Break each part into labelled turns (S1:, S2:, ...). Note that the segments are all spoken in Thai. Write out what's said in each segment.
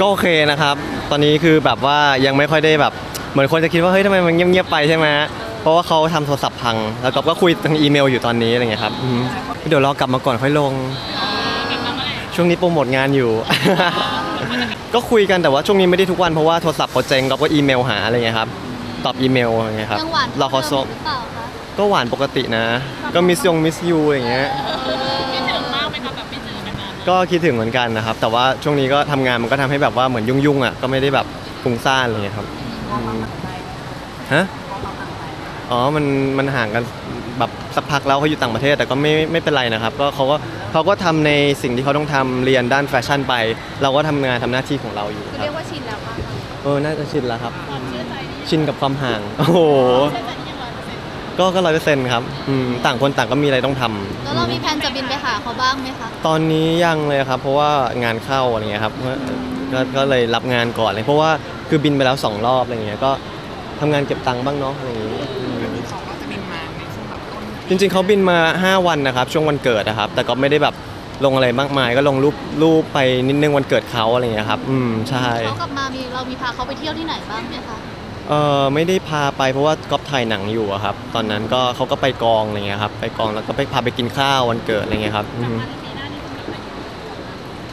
S1: ก็โอเคนะครับ ตอนนี้คือแบบว่ายังไม่ค่อยได้แบบ เหมือนคนจะคิดว่าเฮ้ยทำไมมันเงียบๆไปใช่ไหมเพราะว่าเขาทำโทรศัพท์พัง แล้วก็ก็คุยทางอีเมลอยู่ตอนนี้อะไรเงี้ยครับอืมเดี๋ยวรอกลับมาก่อนค่อยลง ช่วงนี้โปรโมทงานอยู่ ก็คุยกันแต่ว่าช่วงนี้ไม่ได้ทุกวันเพราะว่าโทรศัพท์เขาเจ๊งเราก็อีเมลหาอะไรเงี้ยครับ ตอบอีเมลอะไรเงี้ยครับ
S2: ยังหวาน
S1: รอเขาส่ง
S2: หรือเปล่าคะ
S1: ก็หวานปกตินะ ก็มิสยงมิสยูอย่างเงี้ย
S3: คิด กันนาน
S1: ก็คิดถึงเหมือนกันนะครับ แต่ว่าช่วงนี้ก็ทำงานมันก็ทำให้แบบว่าเหมือนยุ่งๆอะก็ไม่ได้แบบฟุ้งซ่านอะไรเงี้ยครับฮะอ๋อมันมันห่างกันแบบสักพักแล้วเขาอยู่ต่างประเทศ แต่ก็ไม่ไม่เป็นไรนะครับ ก็เขาก็เขาก็ทำในสิ่งที่เขาต้องทำเรียนด้านแฟชั่นไป เราก็ทำงานทำหน้าที่ของเราอยู่ค
S2: เรี
S1: รั
S2: ย
S1: บ
S2: กว่าชินแล้วป่ะคะ
S1: เออน่าจะชินแล้วครับชินกับความห่าง โอ้โห ก็ก็ร้อยเปอร์เซ็นต์ครับอืมต่างคนต่างก็มีอะไรต้องทำ
S2: แล้วเรามีแผนจะบินไปหาเขาบ้างไหมคะ
S1: ตอนนี้ยังเลยครับ เพราะว่างานเข้าอะไรเงี้ยครับก็ก็เลยรับงานก่อนเลย เพราะว่าคือบินไปแล้วสองรอบอะไรเงี้ยก็ทำงานเก็บตังค์บ้างเนาะอะไรอย่างงี้อืม
S3: เขาก็จะบินมาในช่วงแบบต้น
S1: จริง ๆเขาบินมา 5 วันนะครับ ช่วงวันเกิดนะครับ แต่ก็ไม่ได้แบบลงอะไรมากมาย ก็ลงรูปรูปไปนิดนึงวันเกิดเขาอะไรเงี้ยครับ อืมใช่
S2: เขากลับมามีเรามีพาเขาไปเที่ยวที่ไหนบ้างไหมคะ
S1: เออไม่ได้พาไปเพราะว่าก๊อฟถ่ายหนังอยู่อะครับ ตอนนั้นก็เขาก็ไปกองอะไรเงี้ยครับ ไปกองแล้วก็ไปพาไปกินข้าววันเกิดอะไรเงี้ยครับอืม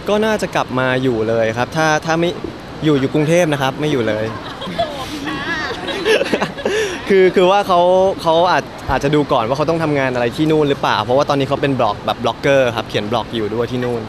S1: ก็น่าจะกลับมาอยู่เลยครับ ถ้าถ้าไม่อยู่อยู่กรุงเทพนะครับ ไม่อยู่เลย คือคือว่าเขาเขาอาจอาจจะดูก่อนว่าเขาต้องทำงานอะไรที่นู่นหรือเปล่า เพราะว่าตอนนี้เขาเป็นบล็อกแบบบล็อกเกอร์ครับเขียนบล็อกอยู่ด้วยที่นู่น